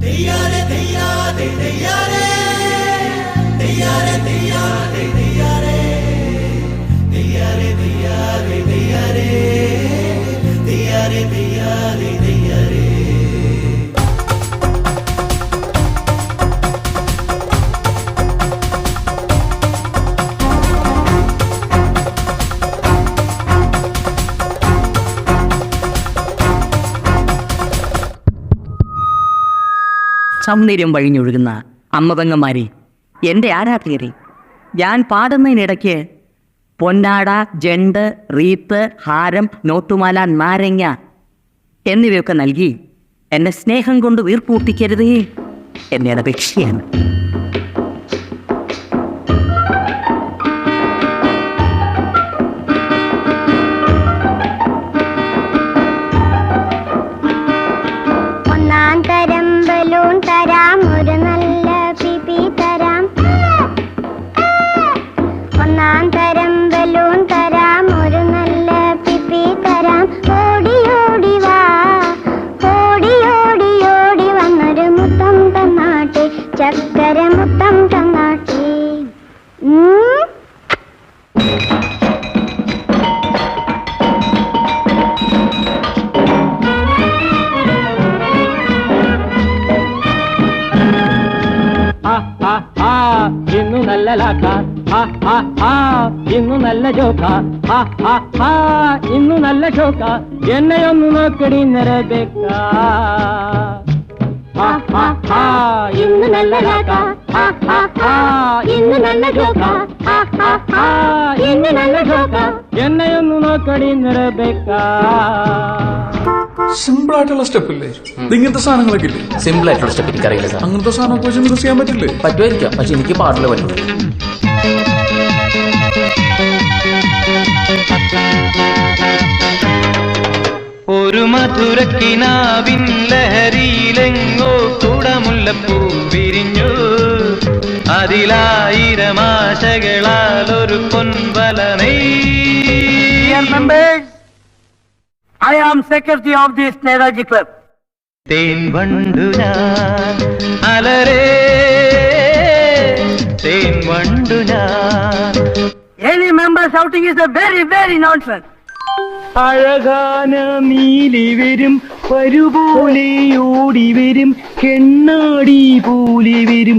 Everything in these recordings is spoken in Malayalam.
de ya സൗന്ദര്യം വഴിഞ്ഞൊഴുകുന്ന അമ്മതങ്ങന്മാരെ എന്റെ ആരാധകരെ ഞാൻ പാടുന്നതിനിടയ്ക്ക് പൊന്നാട ജണ്ട് റീത്ത് ഹാരം നോട്ടുമാല നാരങ്ങ എന്നിവയൊക്കെ നൽകി എന്നെ സ്നേഹം കൊണ്ട് വീർപ്പൂട്ടിക്കരുതേ എന്നെ അപേക്ഷിക്കുകയാണ്. തന്നാട്ടെ ചക്കര മുത്തം തന്നാട്ടെ ഉം? ആ, ആ, ആ, ഇന്നു നല്ല ലാക്ക. ഇന്നു നല്ല ആ, ഇന്നു നല്ല ഷോക്ക എന്നെയൊന്നു നോക്കടി നിറബേക്ക നല്ല ലാക്ക ആ, ആ, ആ, ഇന്നു നല്ല ജോക്ക ആ, ആ, ആ, ഇന്നു നല്ല ഷോക്ക. എന്നെയൊന്നു നോക്കടി നിറബേക്ക. സിമ്പിൾ ആയിട്ടുള്ള സ്റ്റെപ്പ് ഇല്ലേ ഇങ്ങനത്തെ സാധനങ്ങളൊക്കെ ഇല്ലേ? സിമ്പിൾ ആയിട്ടുള്ള സ്റ്റെപ്പ് എനിക്കറിയില്ല സാർ. അങ്ങനത്തെ സാധനമൊക്കെ വെച്ച് മിക്സ് ചെയ്യാൻ പറ്റില്ലേ? പറ്റുമായിരിക്കാം. പക്ഷെ എനിക്ക് പാടില്ല പറ്റുള്ളൂ ഒരു മധുരക്കിനാവിൻ ലഹരിയിലെങ്ങോ അതിലായിരം ആശകളാൽ ഒരു പൊൻവല I am secretary of this Netaji club തേൻ വണ്ടു ഞാൻ അലരേ. തേൻ വണ്ടു ഞാൻ any member shouting is a very very nonsense അഴകാന നീലി വരും പരുപോലെ ഓടി വരും കെണ്ണാടി പോലെ വരും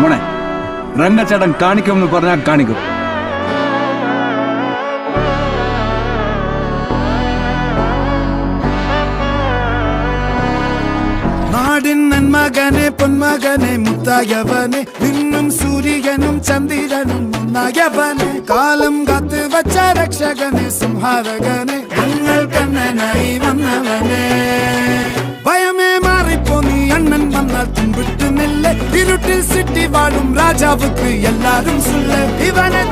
മോനെ രംഗച്ചേട്ടൻ കാണിക്കുമെന്ന് പറഞ്ഞാൽ കാണിക്കും. നാടിൻ നന്മകനെ പൊന്മകനെ മുത്തായവനെ നിന്നും സൂര്യനും ചന്ദ്രനും ഒന്നായവനെ കാലം കാത്ത് വച്ച രക്ഷകനെ സംഹാരകനെ ഞങ്ങൾ കണ്ണനായി വന്നവനെ. வாழும் ராஜாவுக்கு எல்லாரும் சொல்ல இவனை